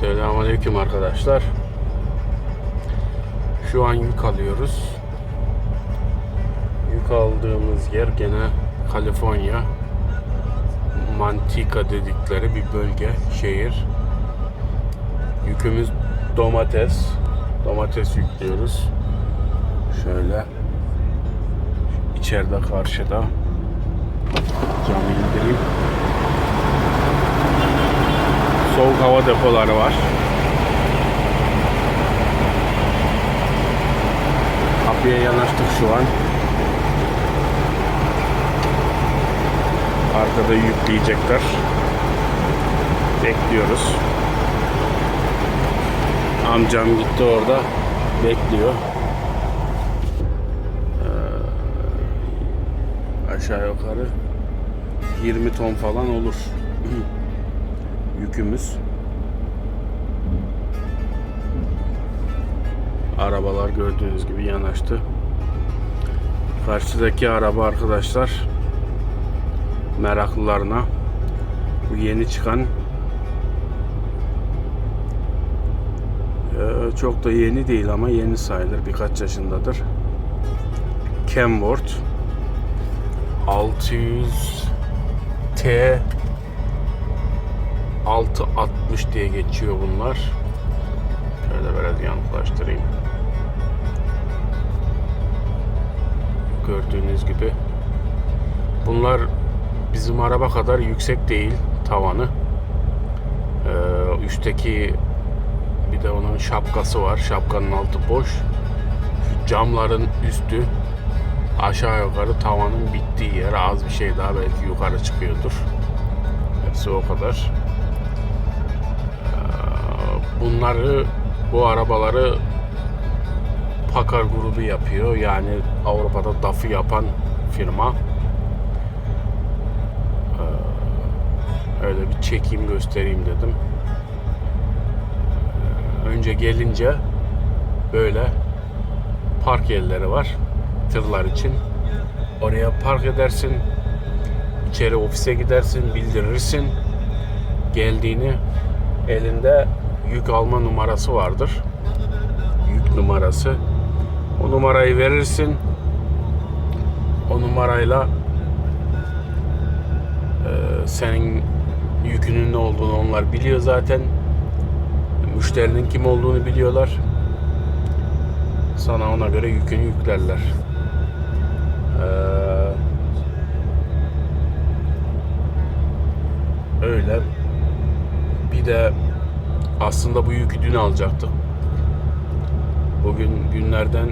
Selamünaleyküm arkadaşlar. Şu an yük alıyoruz. Yük aldığımız yer gene Kaliforniya. Mantika dedikleri bir bölge, şehir. Yükümüz domates. Domates yüklüyoruz. Şöyle. içeride karşıda. Camı indireyim. Soğuk hava depoları var. Kapıya yanaştık şu an. Arkada yükleyecekler. Bekliyoruz. Amcam gitti orada. Bekliyor. Ee, aşağı yukarı 20 ton falan olur. Yükümüz. Arabalar gördüğünüz gibi yanaştı. Karşıdaki araba arkadaşlar meraklılarına bu yeni çıkan çok da yeni değil ama yeni sayılır birkaç yaşındadır. Kenworth 600 T 660 diye geçiyor bunlar. Şöyle biraz yaklaştırayım. Gördüğünüz gibi. Bunlar bizim araba kadar yüksek değil tavanı. Ee, üstteki bir de onun şapkası var. Şapkanın altı boş. Camların üstü aşağı yukarı tavanın bittiği yer az bir şey daha belki yukarı çıkıyordur. Hepsi o kadar. Bunları bu arabaları Pakar grubu yapıyor. Yani Avrupa'da DAF'ı yapan firma. Ee, Öyle bir çekeyim göstereyim dedim. Ee, Önce gelince böyle park yerleri var tırlar için. Oraya park edersin. İçeri ofise gidersin, bildirirsin. Geldiğini elinde yük alma numarası vardır. Yük numarası. O numarayı verirsin. O numarayla e, senin yükünün ne olduğunu onlar biliyor zaten. Müşterinin kim olduğunu biliyorlar. Sana ona göre yükünü yüklerler. Ee, öyle. Bir de aslında bu yükü dün alacaktık. Bugün günlerden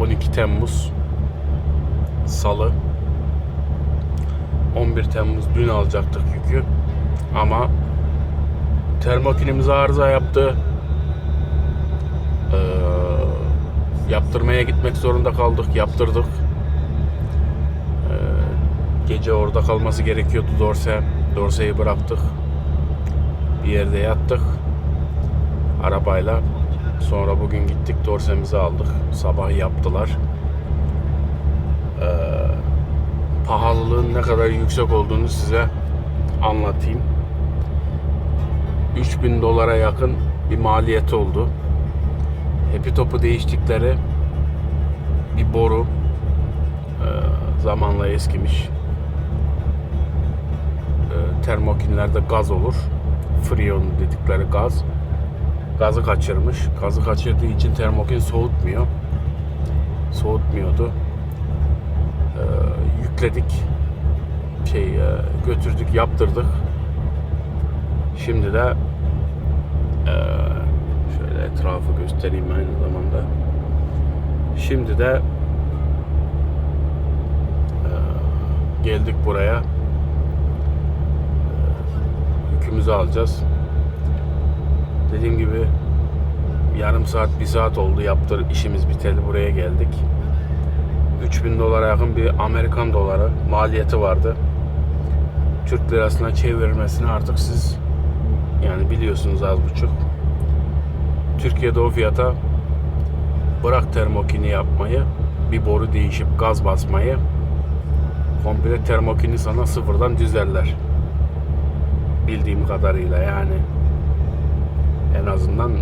12 Temmuz Salı. 11 Temmuz dün alacaktık yükü. Ama termokinimiz arıza yaptı. Ee, yaptırmaya gitmek zorunda kaldık yaptırdık. Ee, gece orada kalması gerekiyordu Dorse Dorse'yi bıraktık bir yerde yattık arabayla Sonra bugün gittik dorsemizi aldık. Sabah yaptılar. Ee, pahalılığın ne kadar yüksek olduğunu size anlatayım. 3000 dolara yakın bir maliyeti oldu. Hepi topu değiştikleri bir boru ee, zamanla eskimiş. Ee, termokinlerde gaz olur. Freon dedikleri gaz gazı kaçırmış. Gazı kaçırdığı için termokin soğutmuyor. Soğutmuyordu. Ee, yükledik. Şey e, götürdük, yaptırdık. Şimdi de e, şöyle etrafı göstereyim aynı zamanda. Şimdi de e, geldik buraya. Yükümüzü alacağız. Dediğim gibi yarım saat, bir saat oldu yaptır işimiz biteli buraya geldik. 3000 dolara yakın bir Amerikan doları maliyeti vardı. Türk lirasına çevirmesini artık siz yani biliyorsunuz az buçuk. Türkiye'de o fiyata bırak termokini yapmayı, bir boru değişip gaz basmayı komple termokini sana sıfırdan düzerler. Bildiğim kadarıyla yani en azından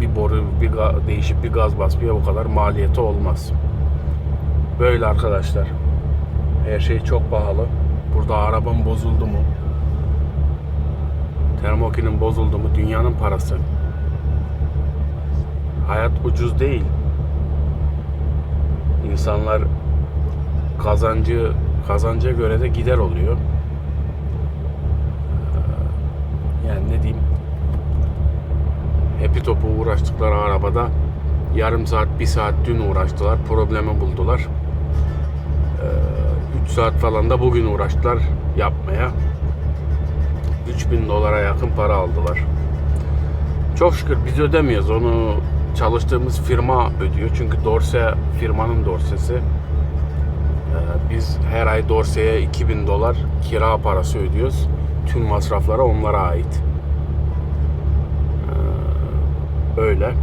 bir boru bir değişip bir gaz basmaya bu kadar maliyeti olmaz. Böyle arkadaşlar. Her şey çok pahalı. Burada arabam bozuldu mu? Termokinin bozuldu mu? Dünyanın parası. Hayat ucuz değil. İnsanlar kazancı kazanca göre de gider oluyor. Ee, Yani ne diyeyim? Hepi topu uğraştıkları arabada yarım saat, bir saat dün uğraştılar. Problemi buldular. 3 saat falan da bugün uğraştılar yapmaya. 3000 dolara yakın para aldılar. Çok şükür biz ödemiyoruz. Onu çalıştığımız firma ödüyor. Çünkü dorse firmanın dorsesi. Ee, Biz her ay dorseye 2000 dolar kira parası ödüyoruz. Tüm masraflara onlara ait. Öyle.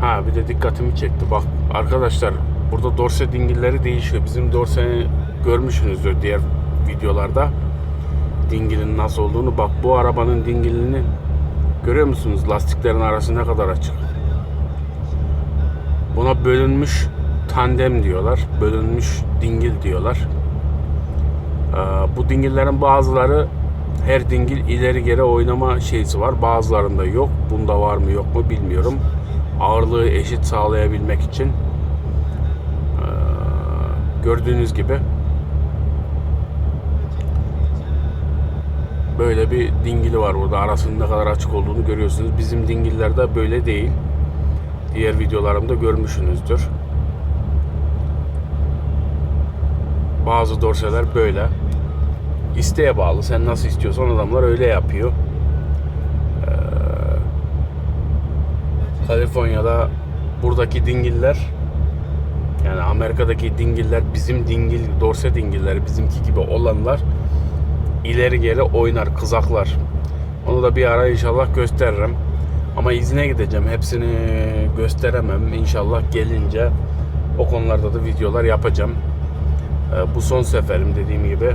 Ha bir de dikkatimi çekti. Bak arkadaşlar burada dorse dingilleri değişiyor. Bizim dorseyi görmüşsünüzdür diğer videolarda. Dingilin nasıl olduğunu. Bak bu arabanın dingilini görüyor musunuz? Lastiklerin arası ne kadar açık. Buna bölünmüş tandem diyorlar. Bölünmüş dingil diyorlar. Ee, bu dingillerin bazıları her dingil ileri geri oynama şeysi var. Bazılarında yok. Bunda var mı yok mu bilmiyorum. Ağırlığı eşit sağlayabilmek için gördüğünüz gibi böyle bir dingili var burada. Arasının ne kadar açık olduğunu görüyorsunuz. Bizim dingillerde böyle değil. Diğer videolarımda görmüşsünüzdür. Bazı dorseler böyle. İsteğe bağlı. Sen nasıl istiyorsan adamlar öyle yapıyor. Ee, Kaliforniya'da buradaki dingiller yani Amerika'daki dingiller bizim dingil, dorse dingilleri bizimki gibi olanlar ileri geri oynar, kızaklar. Onu da bir ara inşallah gösteririm. Ama izine gideceğim. Hepsini gösteremem. İnşallah gelince o konularda da videolar yapacağım. Ee, bu son seferim dediğim gibi.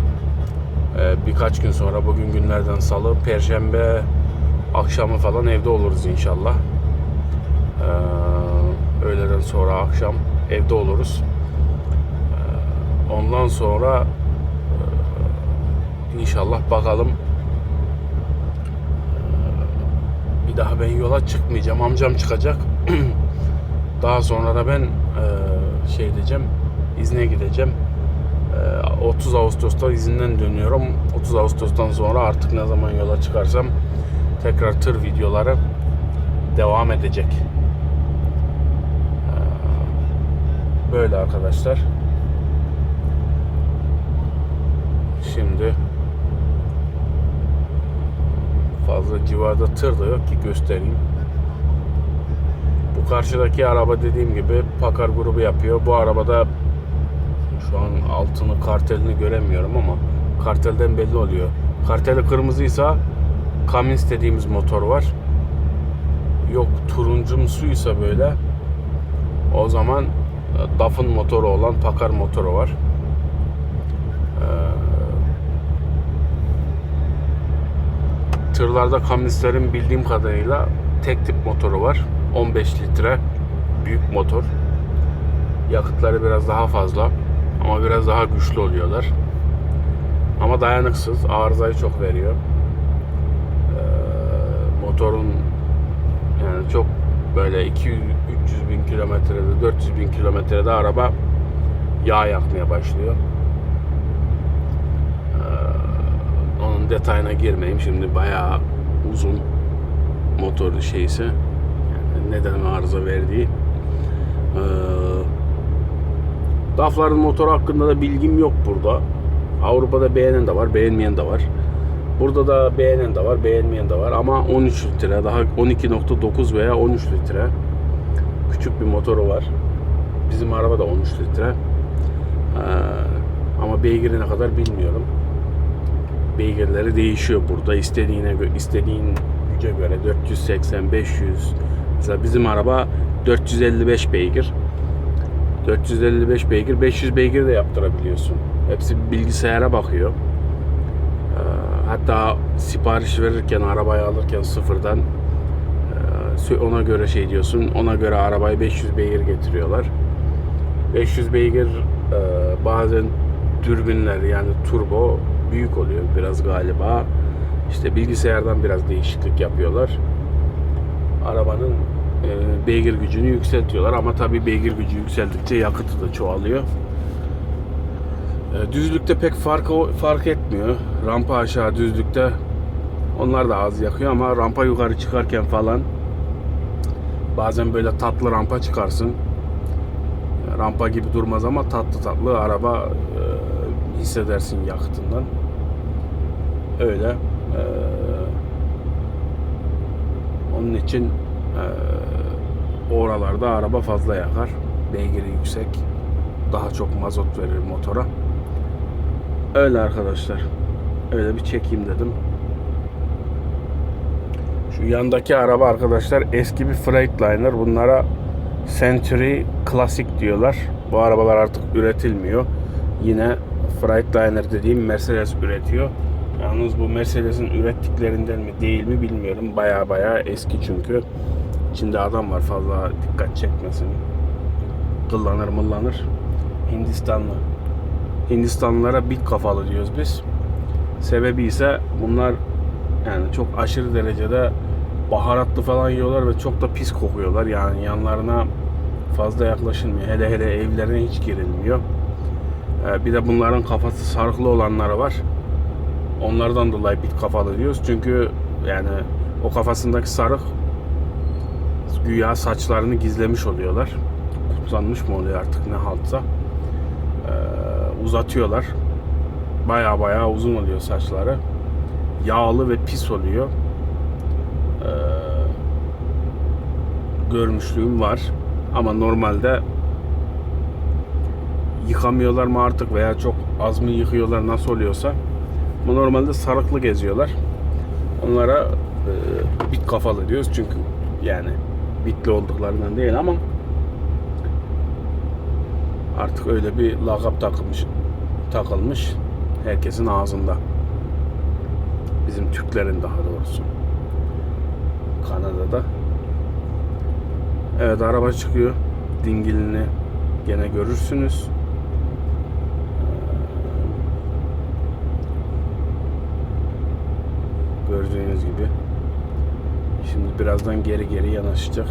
Ee, birkaç gün sonra bugün günlerden salı, perşembe akşamı falan evde oluruz inşallah. Ee, öğleden sonra akşam evde oluruz. Ee, ondan sonra e, inşallah bakalım bir daha ben yola çıkmayacağım. Amcam çıkacak. daha sonra da ben e, şey diyeceğim izne gideceğim. Ee, 30 Ağustos'ta izinden dönüyorum. 30 Ağustos'tan sonra artık ne zaman yola çıkarsam tekrar tır videoları devam edecek. Ee, Böyle arkadaşlar. Şimdi fazla civarda tır da yok ki göstereyim. Bu karşıdaki araba dediğim gibi Pakar grubu yapıyor. Bu arabada şu an altını kartelini göremiyorum ama kartelden belli oluyor. Karteli kırmızıysa Cummins dediğimiz motor var. Yok turuncumsuysa böyle o zaman e, DAF'ın motoru olan Pakar motoru var. Ee, tırlarda Cummins'lerin bildiğim kadarıyla tek tip motoru var. 15 litre büyük motor. Yakıtları biraz daha fazla ama biraz daha güçlü oluyorlar. Ama dayanıksız, arızayı çok veriyor. Ee, motorun yani çok böyle 200 300 bin kilometrede 400 bin kilometrede araba yağ yakmaya başlıyor. Ee, onun detayına girmeyeyim şimdi bayağı uzun motor şeysi yani neden arıza verdiği. Ee, DAF'ların motoru hakkında da bilgim yok burada. Avrupa'da beğenen de var, beğenmeyen de var. Burada da beğenen de var, beğenmeyen de var. Ama 13 litre, daha 12.9 veya 13 litre. Küçük bir motoru var. Bizim araba da 13 litre. Ee, ama beygiri ne kadar bilmiyorum. Beygirleri değişiyor burada. İstediğine istediğin güce göre 480, 500. Mesela bizim araba 455 beygir. 455 beygir, 500 beygir de yaptırabiliyorsun. Hepsi bilgisayara bakıyor. Ee, hatta sipariş verirken arabayı alırken sıfırdan e, ona göre şey diyorsun. Ona göre arabayı 500 beygir getiriyorlar. 500 beygir e, bazen dürbünler yani turbo büyük oluyor biraz galiba. İşte bilgisayardan biraz değişiklik yapıyorlar. Arabanın beygir gücünü yükseltiyorlar ama tabii beygir gücü yükseldikçe yakıtı da çoğalıyor. E, düzlükte pek fark fark etmiyor. Rampa aşağı düzlükte onlar da az yakıyor ama rampa yukarı çıkarken falan bazen böyle tatlı rampa çıkarsın. Rampa gibi durmaz ama tatlı tatlı araba e, hissedersin yakıtından. Öyle. E, onun için e, oralarda araba fazla yakar. Beygiri yüksek. Daha çok mazot verir motora. Öyle arkadaşlar. Öyle bir çekeyim dedim. Şu yandaki araba arkadaşlar eski bir Freightliner. Bunlara Century Classic diyorlar. Bu arabalar artık üretilmiyor. Yine Freightliner dediğim Mercedes üretiyor. Yalnız bu Mercedes'in ürettiklerinden mi değil mi bilmiyorum. Baya baya eski çünkü. İçinde adam var fazla dikkat çekmesin. Kıllanır mıllanır. Hindistanlı. Hindistanlılara bit kafalı diyoruz biz. Sebebi ise bunlar yani çok aşırı derecede baharatlı falan yiyorlar ve çok da pis kokuyorlar. Yani yanlarına fazla yaklaşılmıyor. Hele hele evlerine hiç girilmiyor. Ee, bir de bunların kafası sarıklı olanları var. Onlardan dolayı bit kafalı diyoruz. Çünkü yani o kafasındaki sarık güya saçlarını gizlemiş oluyorlar. Kutsanmış mı oluyor artık ne haltsa. Ee, uzatıyorlar. Baya baya uzun oluyor saçları. Yağlı ve pis oluyor. Ee, görmüşlüğüm var. Ama normalde yıkamıyorlar mı artık veya çok az mı yıkıyorlar nasıl oluyorsa ama normalde sarıklı geziyorlar. Onlara e, bit kafalı diyoruz çünkü yani bitli olduklarından değil ama artık öyle bir lakap takılmış takılmış herkesin ağzında. Bizim Türklerin daha doğrusu. Kanada'da. Evet araba çıkıyor. Dingilini gene görürsünüz. Gördüğünüz gibi. Şimdi birazdan geri geri yanaşacak.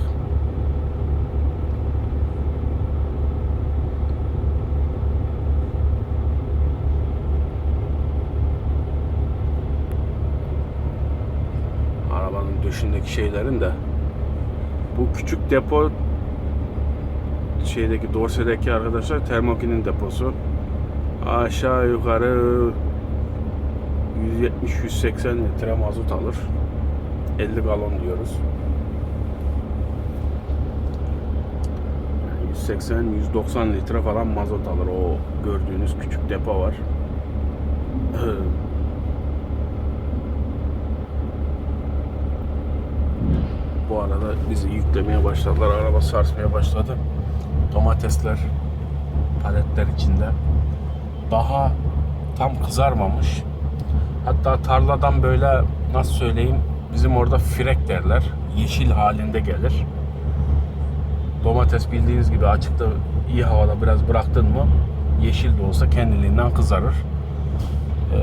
Arabanın döşündeki şeylerin de bu küçük depo şeydeki Dorse'deki arkadaşlar Termoki'nin deposu. Aşağı yukarı 170-180 litre mazot alır. 50 galon diyoruz. 180-190 litre falan mazot alır. O gördüğünüz küçük depo var. Bu arada bizi yüklemeye başladılar. Araba sarsmaya başladı. Domatesler paletler içinde. Daha tam kızarmamış. Hatta tarladan böyle nasıl söyleyeyim bizim orada firek derler. Yeşil halinde gelir. Domates bildiğiniz gibi açıkta iyi havada biraz bıraktın mı yeşil de olsa kendiliğinden kızarır. Ee,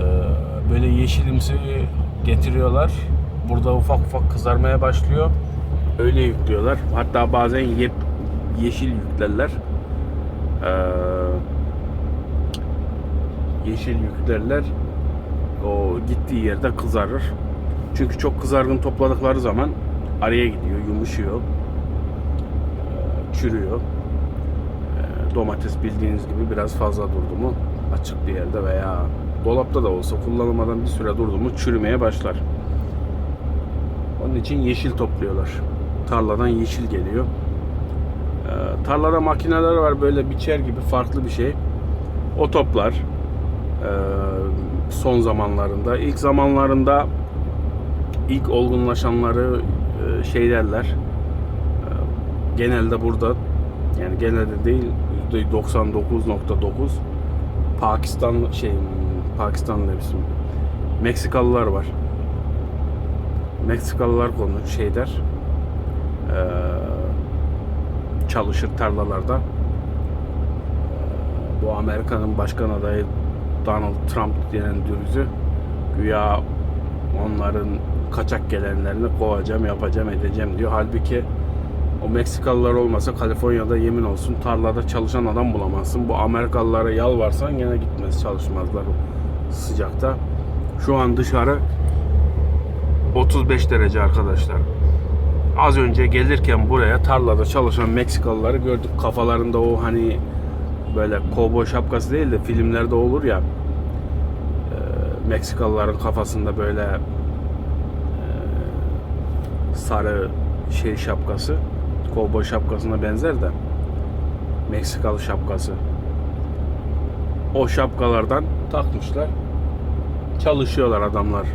böyle yeşilimsi getiriyorlar. Burada ufak ufak kızarmaya başlıyor. Öyle yüklüyorlar. Hatta bazen yep, yeşil yüklerler. Ee, yeşil yüklerler o gittiği yerde kızarır. Çünkü çok kızargın topladıkları zaman araya gidiyor, yumuşuyor, e, çürüyor. E, domates bildiğiniz gibi biraz fazla durdu mu açık bir yerde veya dolapta da olsa kullanılmadan bir süre durdu mu çürümeye başlar. Onun için yeşil topluyorlar. Tarladan yeşil geliyor. E, tarlada makineler var böyle biçer gibi farklı bir şey. O toplar son zamanlarında. İlk zamanlarında ilk olgunlaşanları şey derler. Genelde burada yani genelde değil %99.9 Pakistan şey Pakistan demişim. Meksikalılar var. Meksikalılar konu şeyler eee, çalışır tarlalarda. Bu Amerika'nın başkan adayı Donald Trump denen dürüzü güya onların kaçak gelenlerini kovacağım, yapacağım, edeceğim diyor. Halbuki o Meksikalılar olmasa Kaliforniya'da yemin olsun tarlada çalışan adam bulamazsın. Bu Amerikalılara yalvarsan gene gitmez çalışmazlar sıcakta. Şu an dışarı 35 derece arkadaşlar. Az önce gelirken buraya tarlada çalışan Meksikalıları gördük. Kafalarında o hani böyle kovboy şapkası değil de filmlerde olur ya. Meksikalıların kafasında böyle e, sarı şey şapkası. Kovboy şapkasına benzer de. Meksikalı şapkası. O şapkalardan takmışlar. Çalışıyorlar adamlar.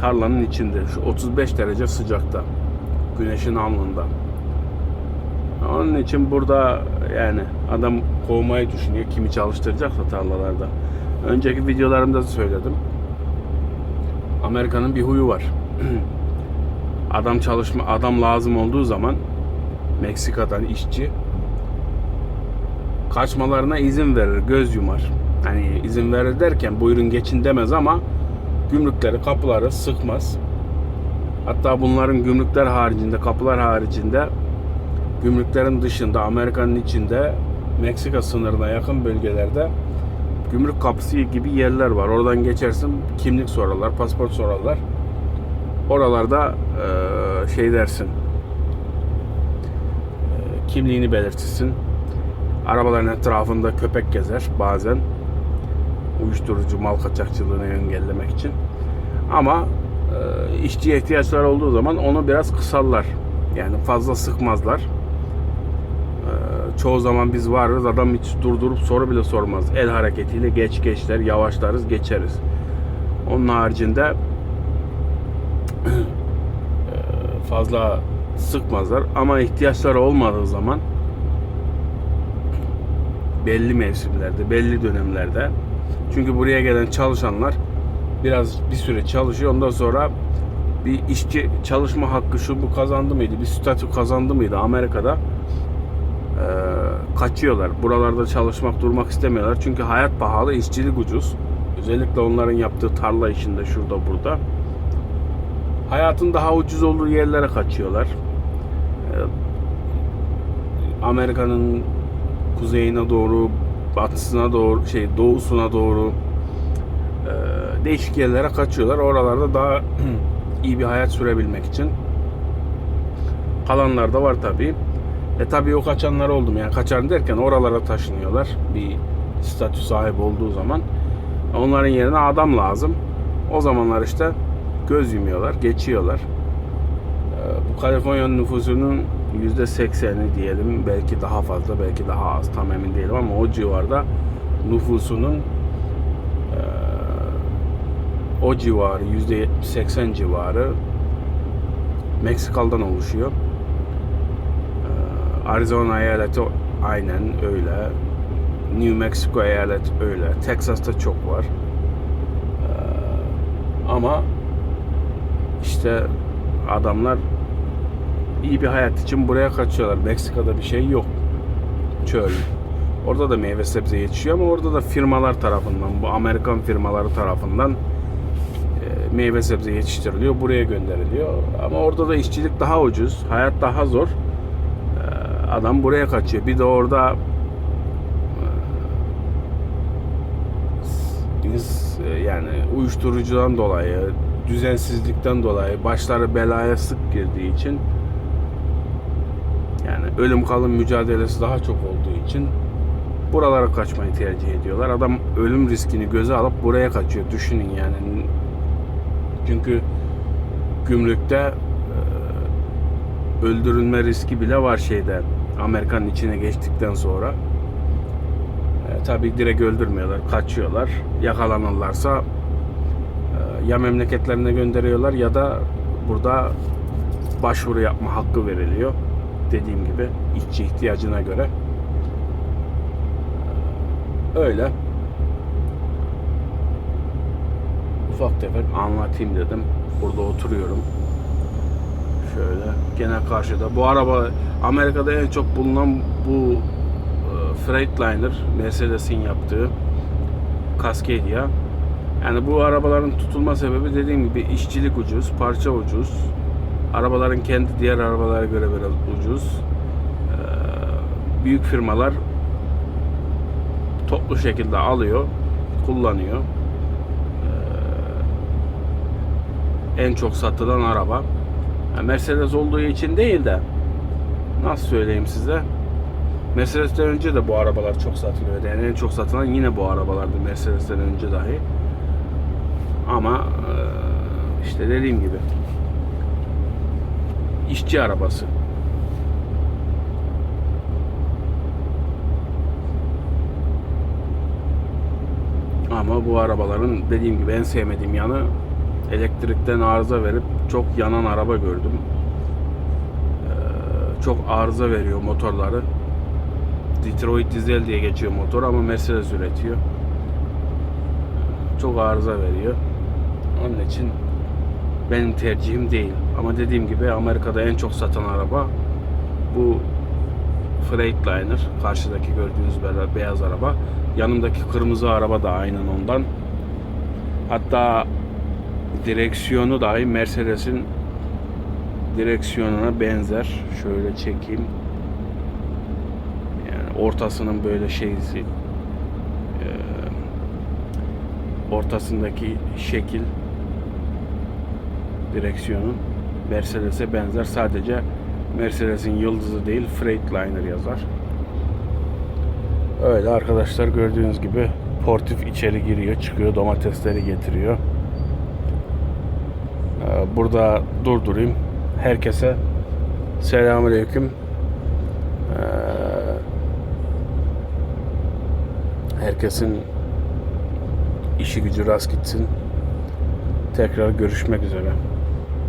Tarlanın içinde. Şu 35 derece sıcakta. Güneşin alnında. Onun için burada yani adam kovmayı düşünüyor. Kimi çalıştıracaksa tarlalarda. Önceki videolarımda da söyledim. Amerika'nın bir huyu var. adam çalışma adam lazım olduğu zaman Meksika'dan işçi kaçmalarına izin verir, göz yumar. Hani izin verir derken buyurun geçin demez ama gümrükleri, kapıları sıkmaz. Hatta bunların gümrükler haricinde, kapılar haricinde gümrüklerin dışında, Amerika'nın içinde Meksika sınırına yakın bölgelerde gümrük kapısı gibi yerler var. Oradan geçersin kimlik sorarlar, pasaport sorarlar. Oralarda eee, şey dersin, eee, kimliğini belirtirsin. Arabaların etrafında köpek gezer bazen. Uyuşturucu mal kaçakçılığını engellemek için. Ama e, işçiye ihtiyaçları olduğu zaman onu biraz kısarlar. Yani fazla sıkmazlar. Çoğu zaman biz varız adam hiç durdurup soru bile sormaz. El hareketiyle geç geçler, yavaşlarız, geçeriz. Onun haricinde e, fazla sıkmazlar ama ihtiyaçları olmadığı zaman belli mevsimlerde, belli dönemlerde. Çünkü buraya gelen çalışanlar biraz bir süre çalışıyor. Ondan sonra bir işçi çalışma hakkı şu bu kazandı mıydı? Bir statü kazandı mıydı Amerika'da? Ee, kaçıyorlar. Buralarda çalışmak, durmak istemiyorlar. Çünkü hayat pahalı, işçilik ucuz. Özellikle onların yaptığı tarla işinde şurada burada. Hayatın daha ucuz olduğu yerlere kaçıyorlar. Ee, Amerika'nın kuzeyine doğru, batısına doğru, şey doğusuna doğru e, değişik yerlere kaçıyorlar. Oralarda daha iyi bir hayat sürebilmek için. Kalanlar da var tabii. E tabii o kaçanlar oldu mu? Yani kaçan derken oralara taşınıyorlar. Bir statü sahibi olduğu zaman. Onların yerine adam lazım. O zamanlar işte göz yumuyorlar, geçiyorlar. E, bu Kaliforniya'nın nüfusunun %80'i diyelim belki daha fazla belki daha az tam emin değilim ama o civarda nüfusunun eee, o civarı %80 civarı Meksikalı'dan oluşuyor. Arizona eyaleti aynen öyle. New Mexico eyalet öyle. Texas'ta çok var. Eee, ama işte adamlar iyi bir hayat için buraya kaçıyorlar. Meksika'da bir şey yok. Çöl. Orada da meyve sebze yetişiyor ama orada da firmalar tarafından, bu Amerikan firmaları tarafından e, meyve sebze yetiştiriliyor, buraya gönderiliyor. Ama orada da işçilik daha ucuz, hayat daha zor. Adam buraya kaçıyor. Bir de orada e, e, yani uyuşturucudan dolayı, düzensizlikten dolayı başları belaya sık girdiği için yani ölüm kalım mücadelesi daha çok olduğu için buralara kaçmayı tercih ediyorlar. Adam ölüm riskini göze alıp buraya kaçıyor. Düşünün yani. Çünkü gümrükte e, öldürülme riski bile var şeyde. Amerika'nın içine geçtikten sonra. E, tabii direkt öldürmüyorlar. Kaçıyorlar. Yakalanırlarsa e, ya memleketlerine gönderiyorlar ya da burada başvuru yapma hakkı veriliyor dediğim gibi işçi ihtiyacına göre. Öyle. ufak tefek anlatayım dedim. Burada oturuyorum. Şöyle gene karşıda. Bu araba Amerika'da en çok bulunan bu e, Freightliner Mercedes'in yaptığı Cascadia. Yani bu arabaların tutulma sebebi dediğim gibi işçilik ucuz, parça ucuz. Arabaların kendi diğer arabalara göre biraz ucuz. Ee, büyük firmalar toplu şekilde alıyor, kullanıyor. Ee, en çok satılan araba. Mercedes olduğu için değil de nasıl söyleyeyim size? Mercedes'ten önce de bu arabalar çok satılıyordu. Yani en çok satılan yine bu arabalardı Mercedes'ten önce dahi. Ama işte dediğim gibi işçi arabası. Ama bu arabaların dediğim gibi en sevmediğim yanı elektrikten arıza verip çok yanan araba gördüm. Ee, çok arıza veriyor motorları. Detroit dizel diye geçiyor motor ama Mercedes üretiyor. Çok arıza veriyor. Onun için benim tercihim değil. Ama dediğim gibi Amerika'da en çok satan araba bu Freightliner. Karşıdaki gördüğünüz be- beyaz araba. Yanındaki kırmızı araba da aynen ondan. Hatta direksiyonu dahi Mercedes'in direksiyonuna benzer. Şöyle çekeyim. Yani ortasının böyle şeysi eee, ortasındaki şekil direksiyonun Mercedes'e benzer. Sadece Mercedes'in yıldızı değil Freightliner yazar. Öyle arkadaşlar gördüğünüz gibi portif içeri giriyor, çıkıyor, domatesleri getiriyor. Burada durdurayım. Herkese selamünaleyküm. Ee, Herkesin işi gücü rast gitsin. Tekrar görüşmek üzere.